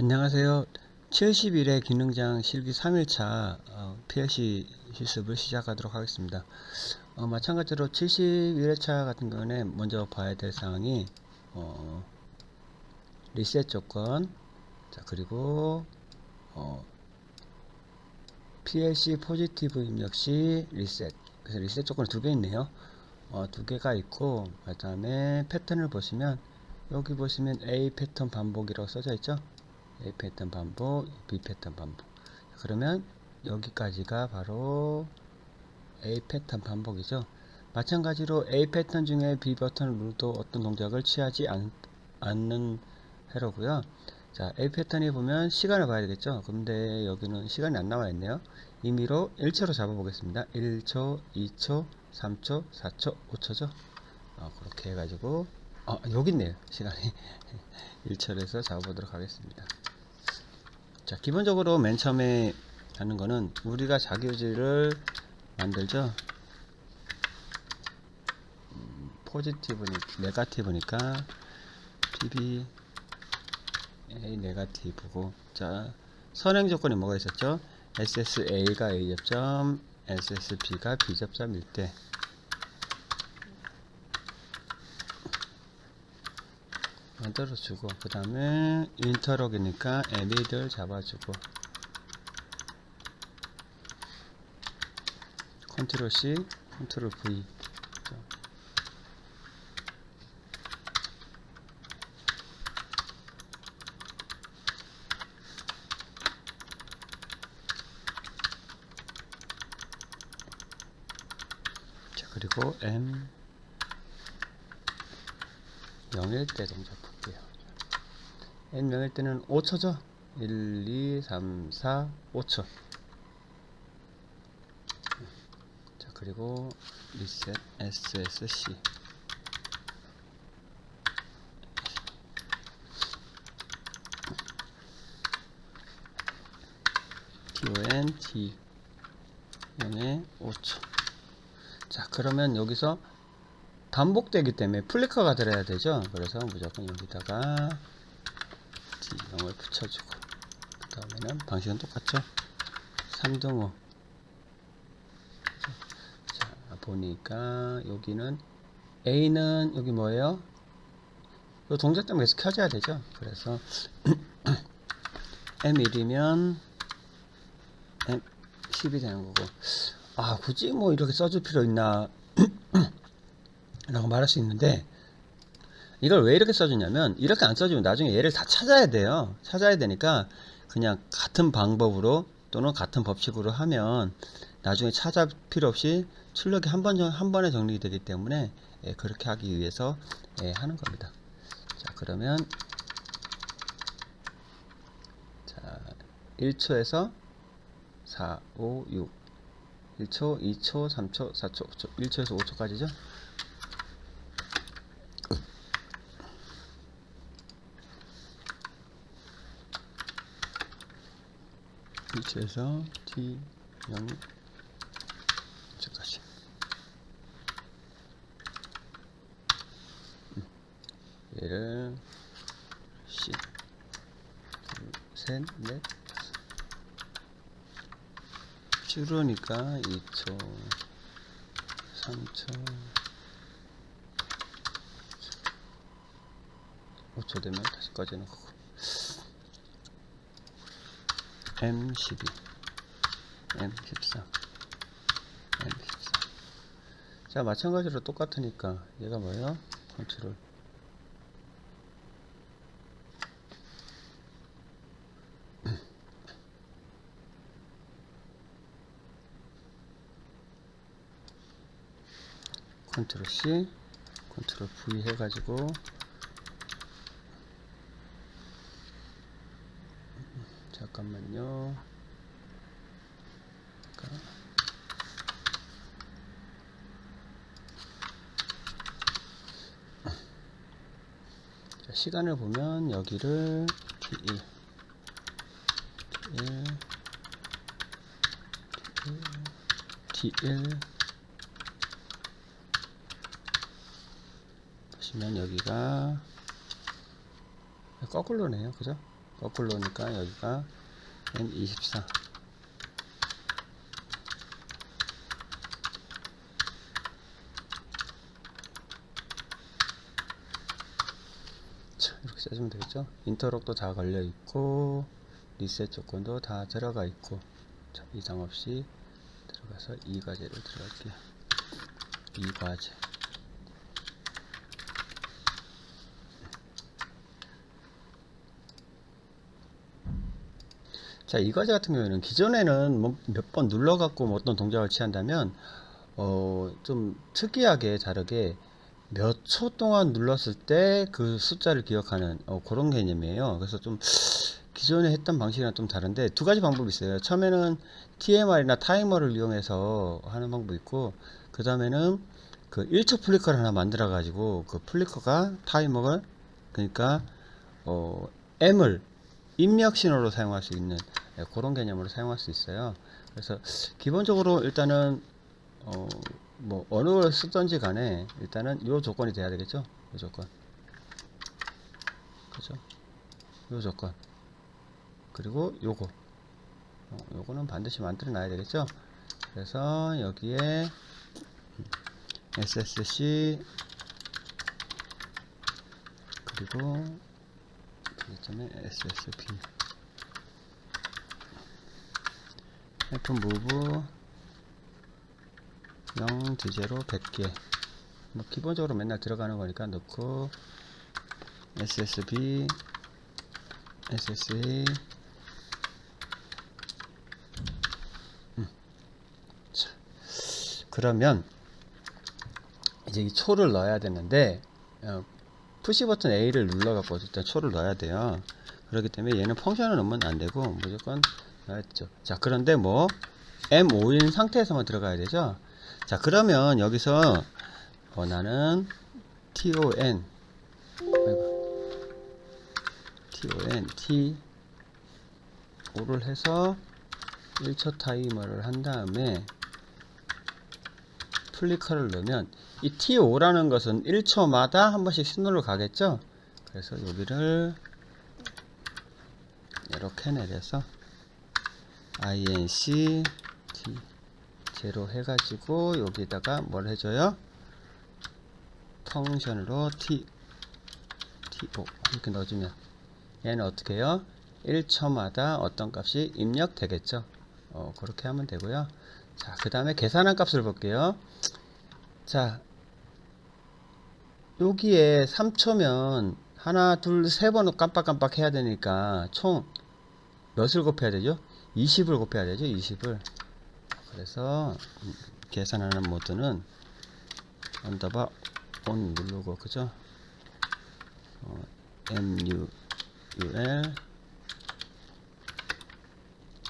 안녕하세요. 70일의 기능장 실기 3일차 어, PLC 실습을 시작하도록 하겠습니다. 어, 마찬가지로 71회차 같은 경우는 먼저 봐야 될 사항이 어, 리셋 조건, 자 그리고 어, PLC 포지티브 입력 시 리셋. 그래서 리셋 조건이 두 개 있네요. 어, 두 개가 있고 그 다음에 패턴을 보시면 여기 보시면 A 패턴 반복이라고 써져 있죠. A 패턴 반복, B 패턴 반복. 그러면 여기까지가 바로 A 패턴 반복이죠. 마찬가지로 A 패턴 중에 B 버튼을 누르도 어떤 동작을 취하지 않, 않는 회로고요. 자, A 패턴이 보면 시간을 봐야 되겠죠. 근데 여기는 시간이 안 나와 있네요. 임의로 1초로 잡아보겠습니다. 1초, 2초, 3초, 4초, 5초죠. 어, 그렇게 해가지고 어, 여기 있네요. 시간이 1초에서 잡아보도록 하겠습니다. 자, 기본적으로 맨 처음에 하는 거는 우리가 자기유지를 만들죠. 음, 포지티브니, 네가티브니까 PB A 네가티브고 자, 선행 조건이 뭐가 있었죠? SSA가 A 접점, SSB가 B 접점일 때 만들어주고 그 다음에 인터럭이니까 에미들 잡아주고 컨트롤 C 컨트롤 V 자 그리고 M 0일 때 동작 볼게요. N 0일 때는 5초죠? 1, 2, 3, 4, 5초. 자, 그리고 리셋 SSC. T 0에 5초. 자, 그러면 여기서 반복되기 때문에 플리커가 들어야 되죠. 그래서 무조건 여기다가 D0을 붙여주고 그 다음에는 방식은 똑같죠. 3등호 자 보니까 여기는 A는 여기 뭐예요? 이 동작 때문에 계속 켜져야 되죠. 그래서 M1이면 M10이 되는 거고 아 굳이 뭐 이렇게 써줄 필요 있나 라고 말할 수 있는데 이걸 왜 이렇게 써주냐면 이렇게 안 써주면 나중에 얘를 다 찾아야 돼요. 찾아야 되니까 그냥 같은 방법으로 또는 같은 법칙으로 하면 나중에 찾아 필요 없이 출력이 한 번, 한 번에 정리되기 때문에 예, 그렇게 하기 위해서 예, 하는 겁니다. 자 그러면 자 1초에서 4, 5, 6 1초, 2초, 3초, 4초, 5초. 1초에서 5초까지죠 1초에서 T 0 초까지 얘를 C 둘, 셋, 넷, 줄으니까 2초 3초 5초. 되면 다시 꺼져놓고 M12. M14. M14. 자 마찬가지로 똑같으니까 얘가 뭐예요? 컨트롤. 컨트롤 C 컨트롤 V 해가지고 잠깐만요. 잠깐. 자, 시간을 보면 여기를 T1, T1, T1, T1 보시면 여기가 거꾸로네요, 그죠? 거꾸로 오니까 여기가 N24 자, 이렇게 써주면 되겠죠? 인터록도 다 걸려 있고 리셋 조건도 다 들어가 있고 자, 이상 없이 들어가서 이 과제로 들어갈게요. 이 과제 자, 이 과제 같은 경우에는 기존에는 뭐 몇 번 눌러갖고 뭐 어떤 동작을 취한다면, 어, 좀 특이하게 다르게 몇 초 동안 눌렀을 때 그 숫자를 기억하는 어, 그런 개념이에요. 그래서 좀 기존에 했던 방식이랑 좀 다른데 두 가지 방법이 있어요. 처음에는 TMR이나 타이머를 이용해서 하는 방법이 있고, 그 다음에는 그 1초 플리커를 하나 만들어 가지고 그 플리커가 타이머를 그러니까 어, M을 입력 신호로 사용할 수 있는 예, 그런 개념으로 사용할 수 있어요. 그래서 기본적으로 일단은 어, 뭐 어느 걸 쓰던지 간에 일단은 요 조건이 돼야 되겠죠. 요 조건. 그죠? 요 조건. 그리고 요거. 어, 요거는 반드시 만들어 놔야 되겠죠. 그래서 여기에 SSC 그리고 점에 SSP F move 0 디제로 100개. 뭐 기본적으로 맨날 들어가는 거니까 넣고 SSB SSA 음. 자, 그러면 이제 이 초를 넣어야 되는데 어, 푸시 버튼 A를 눌러갖고 일단 초를 넣어야 돼요. 그렇기 때문에 얘는 펑션을 넣으면 안 되고 무조건 넣어야죠. 자, 그런데 뭐 M5인 상태에서만 들어가야 되죠. 자, 그러면 여기서 어, 나는 TON TON T 5를 해서 1초 타이머를 한 다음에 플리커를 넣으면 이 T5라는 것은 1초마다 한 번씩 신호를 가겠죠? 그래서 여기를 이렇게 내려서 inc t 제로 해가지고 여기다가 뭘 해줘요? 펑션으로 t t5 이렇게 넣어주면 얘는 어떻게 해요? 1초마다 어떤 값이 입력되겠죠? 어, 그렇게 하면 되고요. 자, 그 다음에 계산한 값을 볼게요. 자, 여기에 3초면 하나, 둘, 세 번 깜빡깜빡 해야 되니까 총 몇을 곱해야 되죠? 20을 곱해야 되죠? 20을. 그래서 음, 계산하는 모드는 언더바 온 누르고 그죠? 어, MUL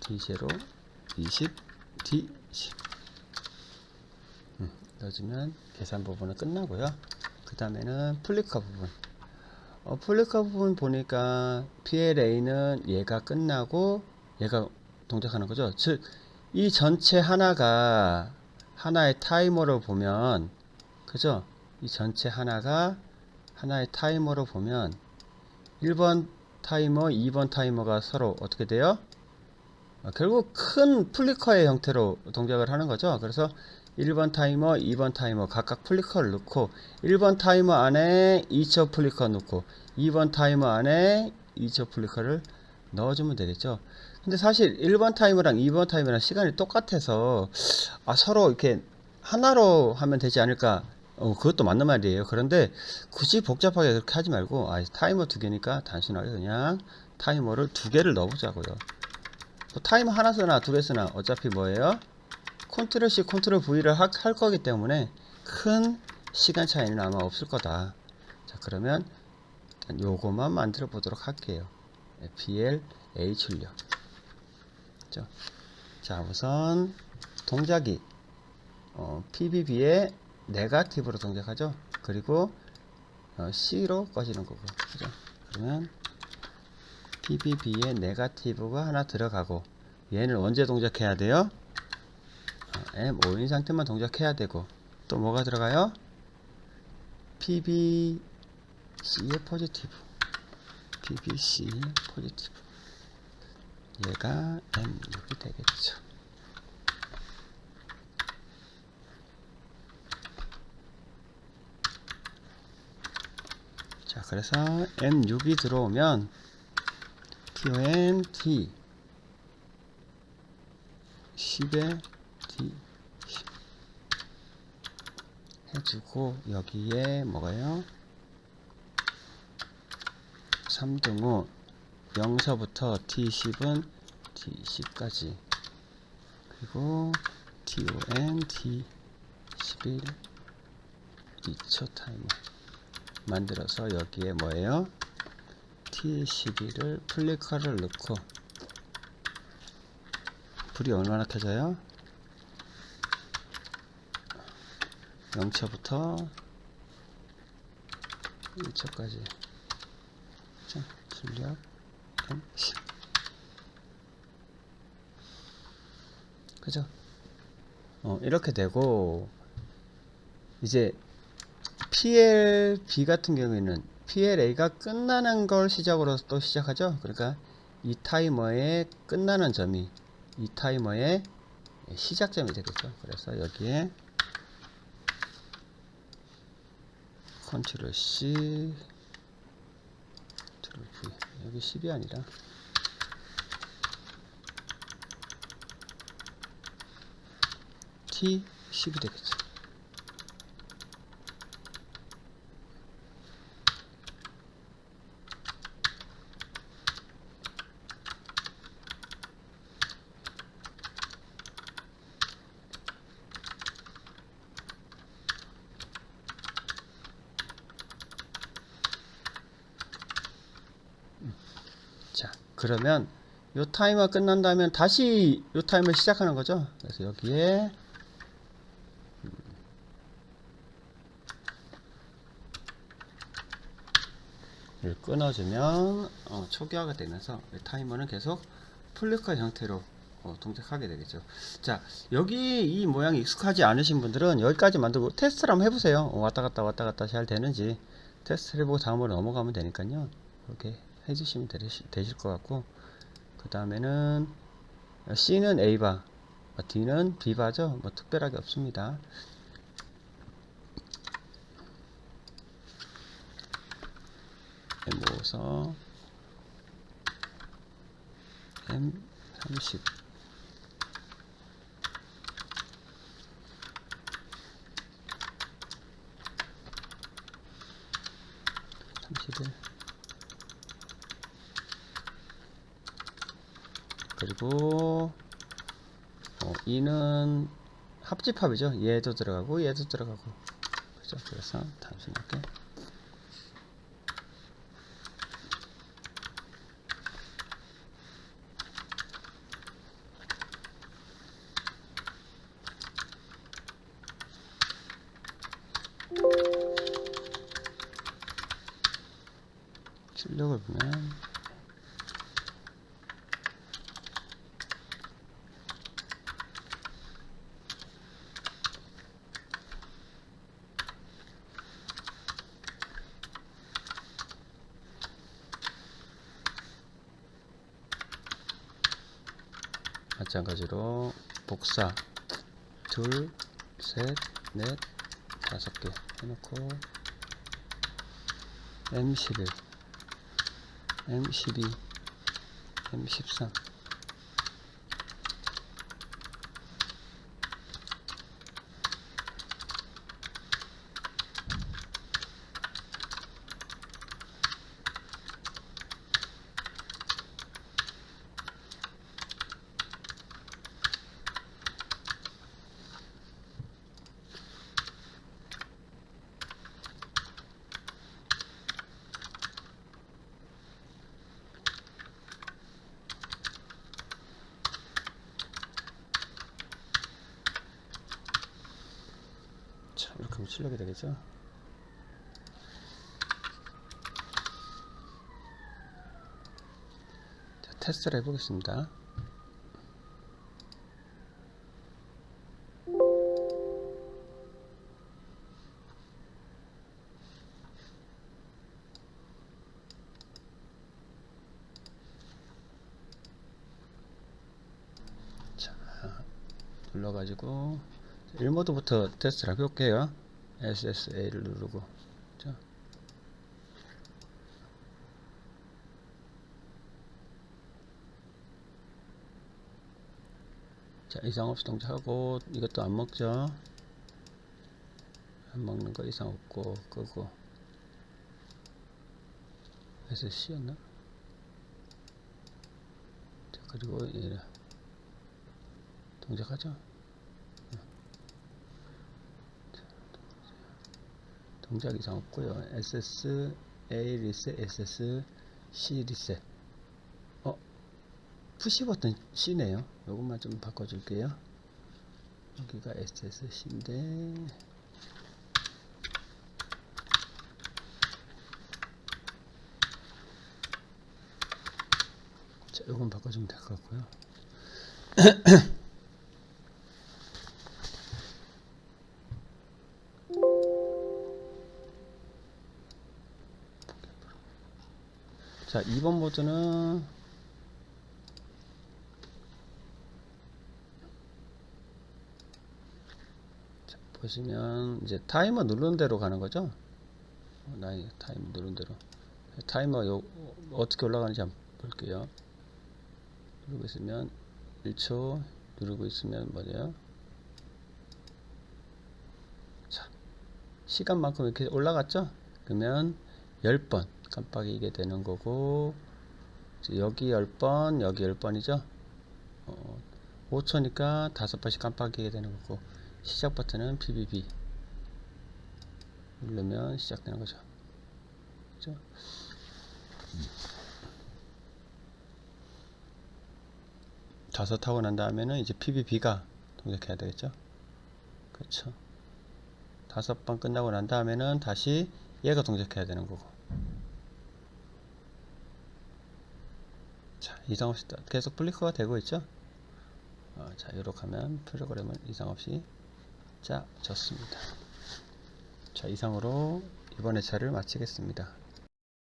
D0 20 D10 음, 넣어주면 계산 부분은 끝나고요. 그 다음에는 플리커 부분. 어, 플리커 부분 보니까 PLA는 얘가 끝나고 얘가 동작하는 거죠. 즉, 이 전체 하나가 하나의 타이머로 보면, 그죠? 이 전체 하나가 하나의 타이머로 보면 1번 타이머, 2번 타이머가 서로 어떻게 돼요? 어, 결국 큰 플리커의 형태로 동작을 하는 거죠. 그래서 1번 타이머, 2번 타이머 각각 플리커를 넣고 1번 타이머 안에 2초 플리커 넣고 2번 타이머 안에 2초 플리커를 넣어주면 되겠죠. 근데 사실 1번 타이머랑 2번 타이머랑 시간이 똑같아서 아 서로 이렇게 하나로 하면 되지 않을까 어, 그것도 맞는 말이에요. 그런데 굳이 복잡하게 그렇게 하지 말고 아, 타이머 두 개니까 단순하게 그냥 타이머를 두 개를 넣어보자고요. 뭐 타이머 하나 쓰나 두 개 쓰나 어차피 뭐예요? 컨트롤 C, 컨트롤 V를 하, 할 거기 때문에 큰 시간 차이는 아마 없을 거다. 자, 그러면 요거만 만들어 보도록 할게요. BL A 출력. 그죠? 자, 우선 동작이 어, PBB의 네가티브로 동작하죠. 그리고 어, C로 꺼지는 거고. 그죠? 그러면 PBB의 네가티브가 하나 들어가고 얘는 언제 동작해야 돼요? M5인 상태만 동작해야 되고 또 뭐가 들어가요? PBC의 포지티브 PBC 포지티브 얘가 M6이 되겠죠. 자, 그래서 M6이 들어오면 TON T 10에 D 10 해주고 여기에 뭐가요? 3등호 0서부터 T10은 T10까지 그리고 TON T11 2초 타이머 만들어서 여기에 뭐예요? T11을 플리커를 넣고 불이 얼마나 켜져요? 0초부터 1초까지 자, 출력 M10 그죠? 어, 이렇게 되고 이제 PLB 같은 경우에는 PLA가 끝나는 걸 시작으로 또 시작하죠. 그러니까 이 타이머의 끝나는 점이 이 타이머의 시작점이 되겠죠. 그래서 여기에 컨트롤 C 컨트롤 V 여기 10이 아니라 T 10이 되겠죠. 자, 그러면 요 타이머 끝난 다음에 다시 요 타이머 시작하는 거죠. 그래서 여기에 음, 끊어주면 어, 초기화가 되면서 이 타이머는 계속 플리커 형태로 어, 동작하게 되겠죠. 자, 여기 이 모양이 익숙하지 않으신 분들은 여기까지 만들고 테스트를 한번 해보세요. 어, 왔다 갔다 왔다 갔다 잘 되는지 테스트를 해보고 다음으로 넘어가면 되니까요. 그렇게 해주시면 되시, 되실 것 같고 그 다음에는 C는 A바 D는 B바죠. 뭐 특별하게 없습니다. 모아서 M30 30 그리고 어, 이는 합집합이죠. 얘도 들어가고 얘도 들어가고 그죠? 그래서 단순하게 출력을 보면 마찬가지로 복사. 둘, 셋, 넷, 다섯 개 해놓고 M11 M12 M13 출력이 되겠죠. 자, 테스트를 해보겠습니다. 자, 눌러가지고 1모드부터 테스트를 해볼게요. SSA를 누르고 자. 자 이상 없이 동작하고 이것도 안 먹죠? 안 먹는 거 이상 없고 끄고. SC였나? 자 그리고 얘 동작하죠 동작 이상 없고요 SS A 리셋 SS C 리셋 어 푸시 버튼 C네요. 요것만 좀 바꿔줄게요. 여기가 SSC인데 자, 요건 바꿔주면 될 것 같고요. 자, 2번 모드는 자, 보시면 이제 타이머 누른 대로 가는 거죠? 어, 나이 타이머 누른 대로. 타이머 요 어떻게 올라가는지 한번 볼게요. 누르고 있으면 1초 누르고 있으면 뭐예요? 자, 시간만큼 이렇게 올라갔죠? 그러면 10번 깜빡이게 되는 거고 여기 10번 여기 10번이죠? 어, 5초니까 5번씩 깜빡이게 되는 거고 시작 버튼은 PBB 누르면 시작되는 거죠. 그죠? 다섯 하고 난 다음에는 이제 PBB가 동작해야 되겠죠? 그렇죠. 다섯 번 끝나고 난 다음에는 다시 얘가 동작해야 되는 거고. 자, 이상 없이 또 계속 플리커가 되고 있죠? 어, 자, 이렇게 하면 프로그램은 이상 없이 자, 좋습니다. 자, 이상으로 이번 회차를 마치겠습니다.